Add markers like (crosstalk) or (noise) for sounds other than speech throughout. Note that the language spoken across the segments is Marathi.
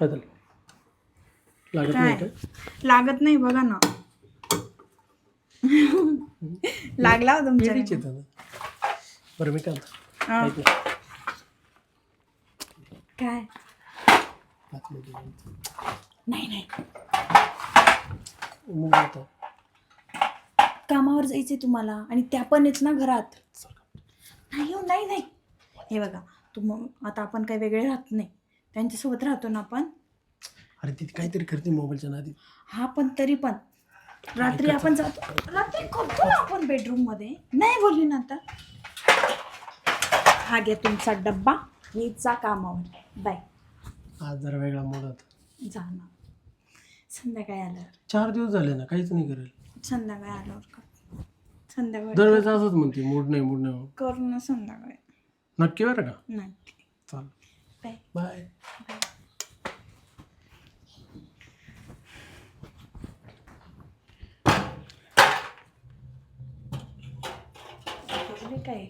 काय झालं लागत? नाही काय लागत नाही बघा ना. लागला हो तुमच्या पेढीच येतं ना बरं मी काय म्हणतो, हा. ऐक ना. काय? जाऊन. नाही नाही. मग आता कामावर जायचंय तुम्हाला आणि त्या पण आहेत ना घरात. नाही हो नाही नाही. हे बघा तुम आता आपण काही वेगळे राहत नाही. त्यांच्यासोबत राहतो ना आपण. अरे ती काहीतरी करते मोबाईलच्या नादी. हा पण तरी पण. रात्री आपण जातो. रात्री करतो ना आपण बेडरूममध्ये. नाही बोलली ना आता. हा घ्या तुमचा डब्बा. मी जा कामावर. बाय. आज जरा वेगळा मोड होता. जा ना. संध्याकाळी आल्यावर. चार दिवस झाले ना काहीच नाही करेल संध्याकाळी आल्यावर कर. संध्याकाळी दरवेळेस असंच म्हणते मूड नाही मूड नाही. करू ना संध्याकाळी. नक्की बरं का? नाही चाल बाय बाय बाय बघले काय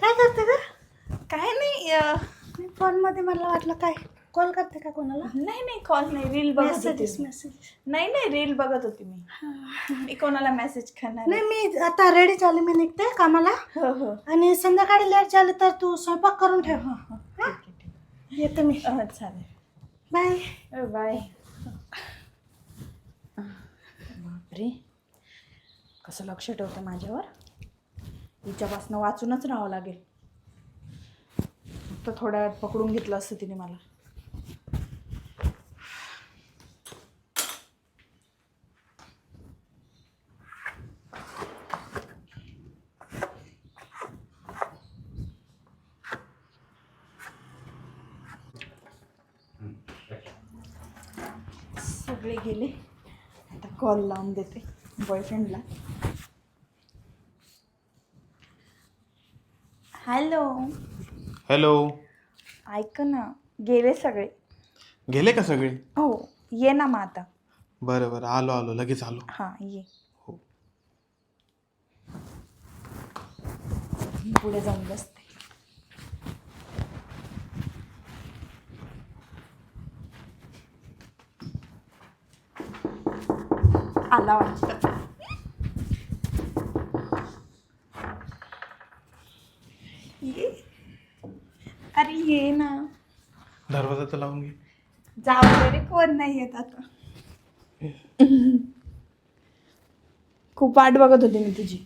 काय करते ग? काय नाही अं, फोनमध्ये मला वाटलं काय कॉल करते का कोणाला? नाही नाही कॉल नाही रील बघत होती. मेसेज नाही नाही रील बघत होती मी. मी कोणाला मेसेज करणार नाही मी आता रेडी झाले मी निघते कामाला. हो हो. आणि संध्याकाळी लेट झाले तर तू स्वयंपाक करून ठेव. ठीक आहे, ठीक आहे. येते मी. अं, चालेल. बाय बाय बापरे. कसं लक्ष ठेवतं माझ्यावर? हिच्यापासनं वाचूनच राहावं लागेल. फक्त थोड्या वेळात पकडून घेतलं असतं तिने मला. सगळे गेले. आता कॉल लावून देते बॉयफ्रेंडला हॅलो. हॅलो. ऐक ना गेले सगळे. गेले का सगळे? हो ये ना मग आता. बरं बरं. आलो आलो. लगेच आलो. हां ये. हो. मी पुढे जाऊन बसते. आला वाटतं ये अरे ये ना. दरवाजा तर लावून घे. जाऊ रे कोण नाही येत आता. खूप वाट बघत होते मी तुझी.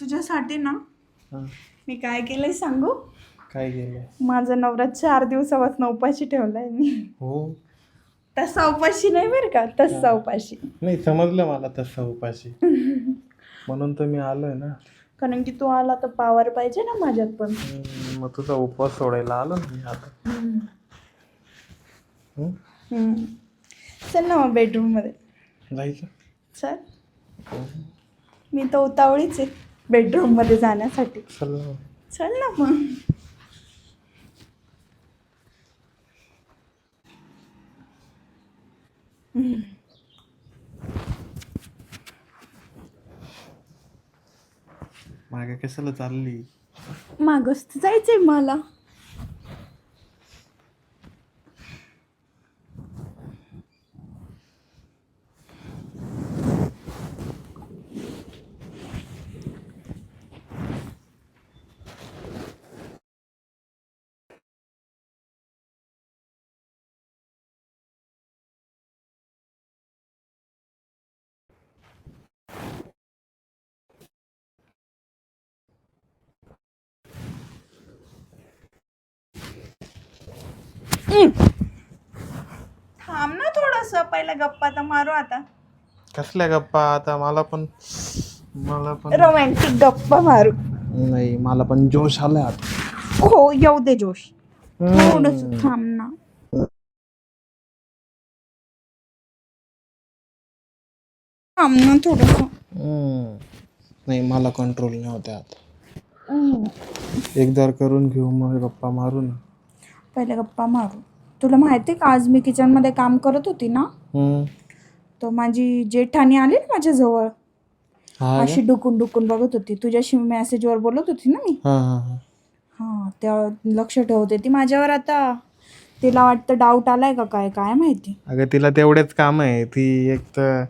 तुझ्यासाठी ना. मी काय केलंय सांगू? काय गेलं माझा नवरा चार दिवसापासून उपाशी ठेवलाय मी. हो. तसा उपाशी नाही बरं का? तसा उपाशी. नाही समजलं मला तसं उपाशी. (laughs) म्हणून तर मी आलोय ना. कारण की तू आला तर पावर पाहिजे ना माझ्यात पण. मग तुझा उपवास सोडायला आलो ना मी आता. हम्म? हम्म. चल ना मग बेडरूममध्ये. जायचं? चल. मी तर उतावळीच आहे बेडरूममध्ये जाण्यासाठी. चल ना. चल ना मग. मागे कशाला चालली? मागच जायचं जायचंय मला. थांब ना थोडस पहिला गप्पा तर मारू आता. कसल्या गप्पा आता? मला पण मला पण रोमॅन्टिक गप्पा मारू. नाही मला पण जोश आलाय आता. हो येऊ दे जोश. थोडस थांब ना. थांब ना थोडस. नाही मला कंट्रोल नाही होत्या आता. एकदार करून घेऊ मग गप्पा मारू ना पहिले गप्पा मारू. तुला माहिती का आज मी किचनमध्ये काम करत होती ना. तर माझी जेठाणी आली ना माझ्याजवळ. हा का? अशी डुकून डुकून बघत होती. तुझ्याशी मेसेजवर बोलत होती ना मी? हा त्या लक्ष ठेवते ती माझ्यावर आता. तिला वाटतं डाऊट आलाय का काय काय माहिती? अगं तिला तेवढेच काम आहे. ती एक तर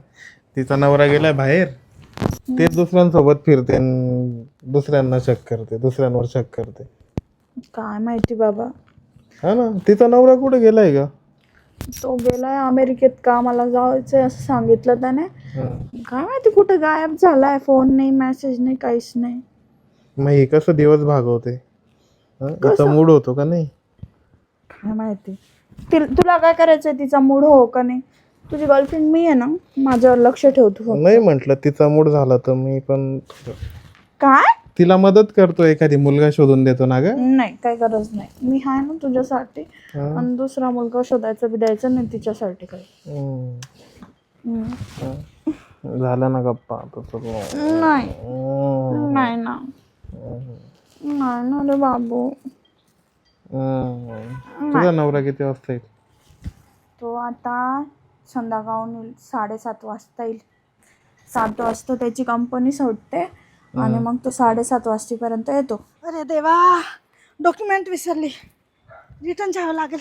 तिचा नवरा गेलाय बाहेर. ते दुसऱ्यांसोबत फिरते अन दुसऱ्यांना शक करते दुसऱ्यांवर शक करते. काय माहिती बाबा. हा ना. तिचा नवरा कुठे गेलाय का तो गेलाय अमेरिकेत कामाला जायचंय असं सांगितलं त्याने. काय माहिती कुठं गायब झालाय फोन नाही मेसेज नाही काहीच नाही. मग हे कसं दिवस भागवते? हा? तिचा मूड होतो का नाही? काय माहिती. ति तुला काय करायचंय? तिचा मूड हो का नाही? तुझी गर्लफ्रेंड मी आहे ना माझ्यावर लक्ष ठेवतो फक्त. नाही म्हटलं तिचा मूड झाला तर मी पण काय? तिला मदत करतो एखादी मुलगा शोधून देतो ना ग? नाही काही गरज नाही. मी आहे ना तुझ्यासाठी. आणि दुसरा मुलगा शोधायचा बी द्यायचा नाही तिच्यासाठी काही. झालं ना गप्पा आता नाही. नाही ना. नाही ना रे बाबू. तुझा नवरा किती वाजता येईल? तो आता संध्याकाळून येईल साडेसात वाजता येईल. सात वाजता त्याची कंपनी सुटते. आणि मग तो साडेसात वाजतेपर्यंत येतो. अरे देवा डॉक्युमेंट विसरली. रिटर्न जावं लागेल.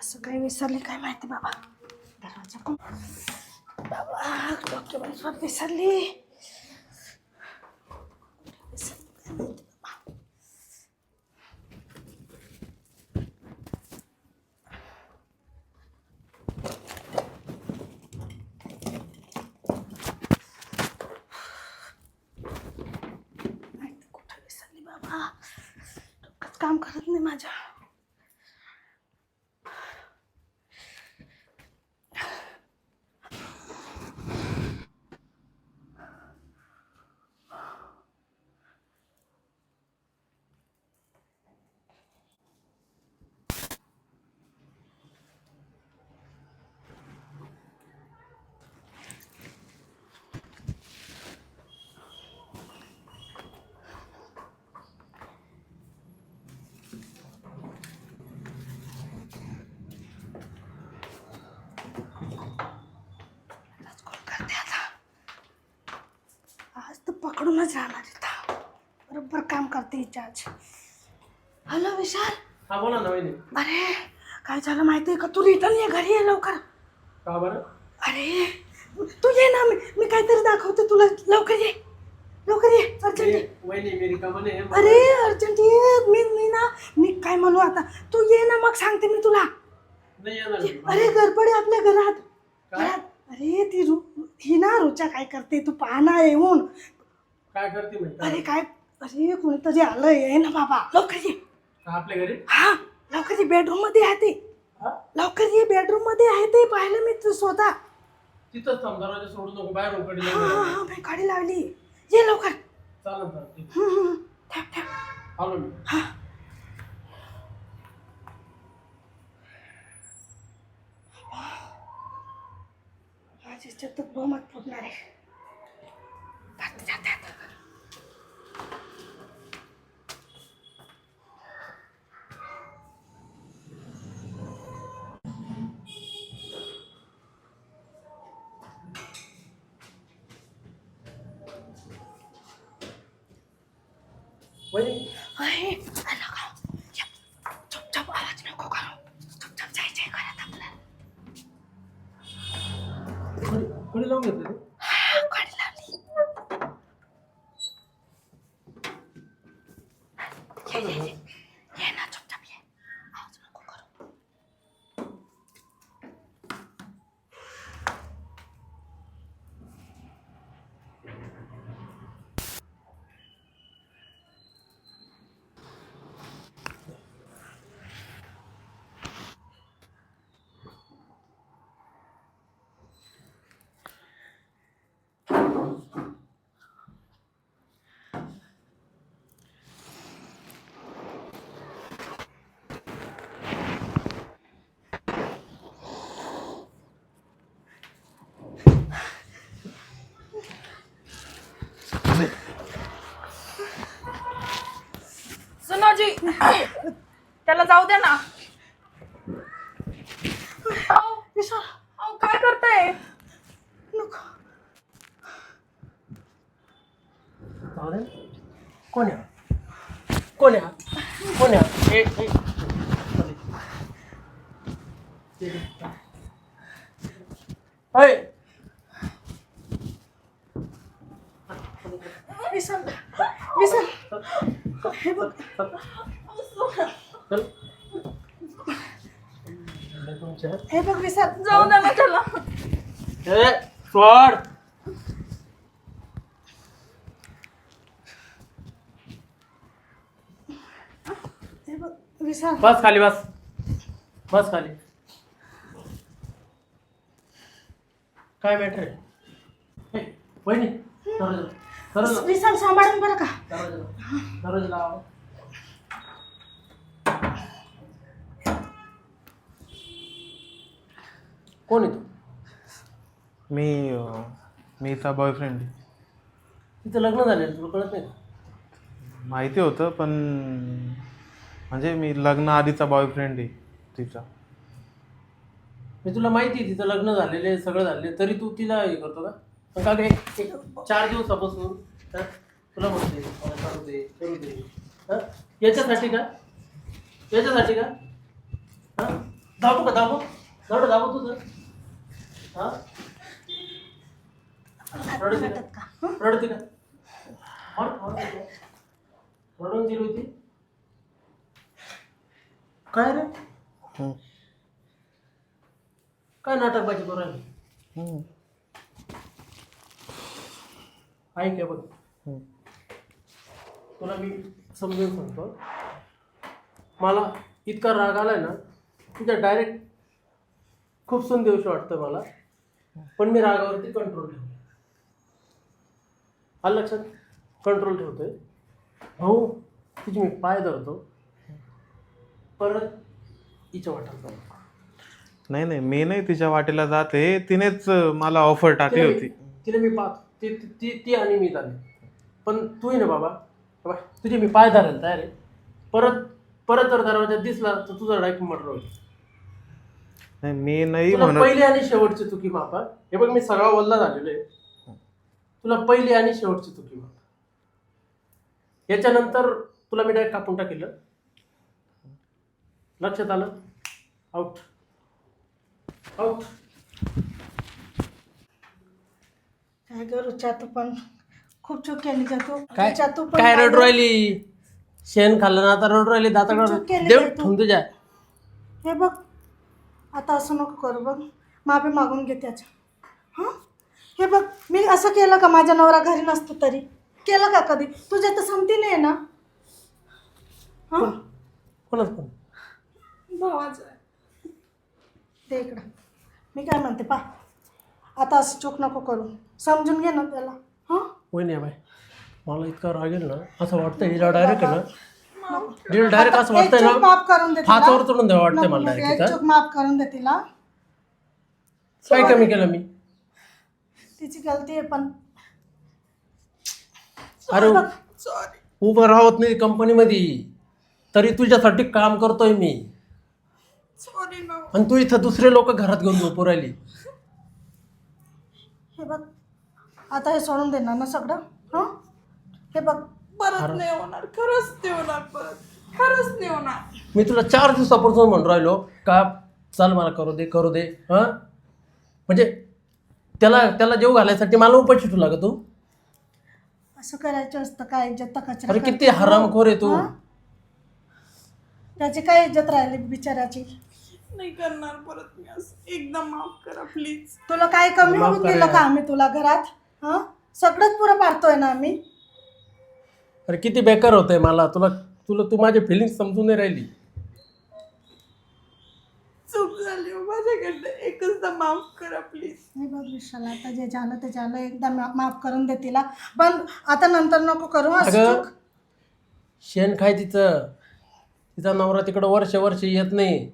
असं काही विसरले काय माहिती बाबा? बाबा डॉक्युमेंट विसरली माहिती कुठं विसरली बाबा डोकंच काम करत नाही माझ्या आज कॉल करते आता पकडूनच राहणार इथं बरोबर काम करते हिच्या आज हॅलो विशाल. हा बोला ना वहिनी. अरे काय झालं माहिती आहे का? तू रिटर्न ये घरी ये लवकर. का बरं? अरे तू ये ना मी मी काहीतरी दाखवते तुला. लवकर ये. लवकर ये. अर्जंट ये. मी- वहिनी मी रिकामा नाही आहे. अरे अर्जंट ये. मी मी ना मी काय म्हणू आता? तू ये ना मग सांगते मी तुला. नाही येणार ये. मी. अरे गडबड आहे आपल्या घरात. काय? घरात. अरे ती रु ही ना रुचा काय करते? तू पाहना येऊन. काय करते अरे काय अरे कोणीतरी आलंय ये ना बाबा. लवकर ये. आपल्या घरी? हा लवकर ये बेडरूममध्ये आहे ते. हा? लवकर ये बेडरूममध्ये आहे ते पाहिलं मी तू स्वतः. तिथंच थांब दरवाजा सोडू नको बाहेर उकडे हा हा हा मी गाडी लावली. ये लवकर. चालेल चालेल हम्म, हम्म. ठेव ठेव आलो मी. हा. माझी तर बहुमत फुटणार आहे जाते, जाते आता. वहिनी आहे, आलं का? या, चुपचाप आवाज नको करू चुपचाप जायचंय घरात आपल्याला कोणी- कोणी लावून घेतलं ते? हा, गाडी त्याला जाऊ दे ना अहो, विशाल अहो, काय करताय नको जाऊ दे. कोण आहे हा? कोण आहे हा? कोण आहे हा? ए, ए. ऐ, विशाल विशाल हे बघ चल. तुमच्या हे बघ विशाल. जाऊ दे ना त्याला. ए, सोड. हे बघ विशाल. बस खाली बस. बस खाली. काय मॅटर आहे? ए, वहिनी दरवाजा दरवाजा. विशाल सांभाळून बरं का? दरवाजा दरवाजा लावा. कोण आहे तू? मी अं, मी हिचा बॉयफ्रेंड तिचं लग्न झालेलं तुला कळत नाही का? माहिती होतं पण म्हणजे मी लग्न आधीचा बॉयफ्रेंड आहे तिचा. हे तुला माहिती आहे तिचं लग्न झालेलं आहे सगळं झालेलं आहे, तरी तू तिला हे करतो का? पण का ग, एक एक चार दिवसापासून हं, तुला म्हणते मला करू दे करू दे. हं? याच्यासाठी का? याच्यासाठी का? हां? दाबू का दाबू? दाबू दाबू तुझं? हां? रडते का? रडते का मर- मर- रडून होती. काय रे? हम्म. काय नाटकबाजी करू राहिली? हम्म. ऐक आहे बघ. हम्म. तुला मी समजून सांगतो. मला इतका राग आलाय ना तुझ्या डायरेक्ट खूप सून दिवशी वाटतं मला. पण मी रागावरती कंट्रोल ठेवतो आलं लक्षात? कंट्रोल ठेवतोय. भाऊ तुझी मी पाय धरतो. परत हिच्या वाटायला जाऊ नको. नाही नाही मी नाही तिच्या वाटेला जाते तिनेच मला ऑफर टाकली तिला होती. तिला मी पा ती ती- ती ती आणि मी झाले. पण तू ना बाबा. बाबा तुझे मी पाय धरायला तयार आहे. परत परत जर दरवाजा दिसला तर तुझा डायरेक्ट मर्डर होईल. नाही मी नाही तुला म्हणत. पहिली आणि शेवटची चुकी मापा हे बघ मी सगळा वल्ला झालेलो आहे. तुला पहिली आणि शेवटची चुकी माप याच्यानंतर तुला मी डायरेक्ट कापून टाकेल. लक्षात आलं? आउट आउट काय करू चातू पण खूप चूक केली जातो. काय चातू पण काय रड राहिली? शेण खाल्लं ना आता रड राहिली दाता केली देव काय तू? ठेवून तुझ्या. हे बघ आता असं नको करू बघ. माफी मागून घे त्याच्या हां? हे बघ मी असं केलं का माझा नवरा घरी नसतो तरी? केलं का कधी? तुझ्या तर संगती नाही आहे ना? हां? कोणाच पण भावाचं ते इकडं. मी काय म्हणते पा. आता असं चूक नको करू. समजून घे ना त्याला. हां? वहिनी बाय मला इतका राग येईल ना असं वाटतं हिला डायरेक्ट आहे ना. हिला डायरेक्ट असं एक वाटतंय चूक ना? माफ करून दे तिला. हातावर चढून द्यावं वाटतंय नको, मला नको, चूक माफ करून दे तिला काय कमी केलं मी? तिची गलती आहे पण अरे उभं राहत नाही कंपनीमध्ये तरी तुझ्यासाठी काम करतोय मी. सॉरी ना आणि तू इथं दुसरे लोक घरात घेऊन झोपू राहिली. हे बघ. आता हे सोडून देणार ना सगळं हां? हे बघ. परत नाही होणार खरंच नाही होणार परत खरंच नाही होणार. मी तुला चार दिवसापासून म्हणून राहिलो का चल मला करू दे करू दे हां? म्हणजे त्याला त्याला जेव घालायसाठी मला उपाशी ठेवला का तू असं करायचं असतं काय इज्जत कचरा अरे किती करतो. हरामखोर आहे तू. हां? त्याची काय इज्जत राहिली बिचाराची नाही करणार परत मी असं. एकदा माफ करा प्लीज तुला काय कमी माफ होऊन दिलं. का आम्ही तुला घरात? हां? सगळंच पुरं पाडतोय ना आम्ही? अरे किती बेकार होतंय मला. तुला तुला तू माझे फिलिंग समजून नाही राहिली. चूक झाली हो माझ्याकडनं एकचदा माफ करा प्लीज नाही बघ विशाल आता जे झालं ते झालं. एकदा मा- माफ करून दे तिला. पण आता नंतर नको करू हं, असं अगं चूक. शेण खाय तिचं. तिचा नवरा तिकडं वर्ष वर्ष येत नाही.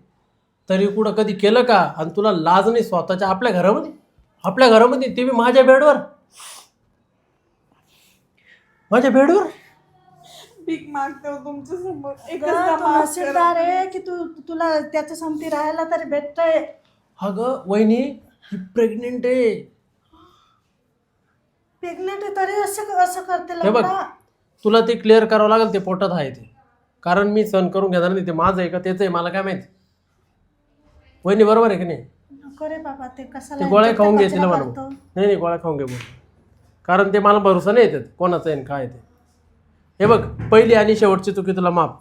तरी कुठं कधी केलं का? आणि तुला लाज नाही स्वतःच्या आपल्या घरामध्ये? आपल्या घरामध्ये? ते बी माझ्या बेडवर? माझ्या बेडवर? भीक मागते हो तुमच्यासमोर एकच अगं, दा तू माफ नशीबदार करा. आहे की तू तुला त्याच्या समती राहायला तरी भेटतंय? अगं वहिनी ही प्रेग्नेंट आहे. प्रेग्नेंट आहे तरी असं असं करते हे बघ लग्न? तुला ते क्लिअर करावं लागेल ते पोटात आहे ते. कारण मी सहन करून घेणार नाही ते माझं आहे का त्याचं आहे मला काय माहिती? वहिनी बरोबर आहे की नाही? नको रे बाबा ते गोळ्या खाऊन घे कचरा तिला म्हणू करतो. नाही नाही गोळ्या खाऊन घे बोल कारण ते मला भरोसा नाही येतात कोणाचं आहे आणि काय आहे ते. हे बघ पहिली आणि शेवटची चुकी तुला माफ.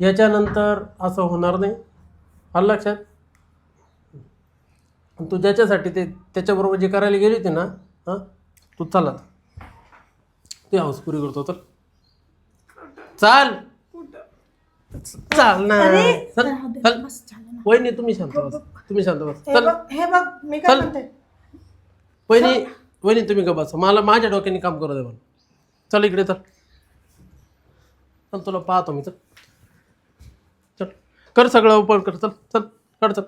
याच्यानंतर असं होणार नाही. आलं लक्षात? तू ज्याच्यासाठी ते त्याच्याबरोबर जे करायला गेली होती ना हां तू चालत ते हाऊस पुरी करतो तर चाल. चाल ना. चल चल वहिनी तुम्ही शांत बस. तुम्ही शांत बस. चल. हे बघ मी काय चल. म्हणते? वहिनी वहिनी तुम्ही का बसा. मला माझ्या डोक्याने काम करू दे मला चल इकडे चल. चल तुला पाहतो मी चल. चल. कर सगळं उपाय कर. चल चल कर चल.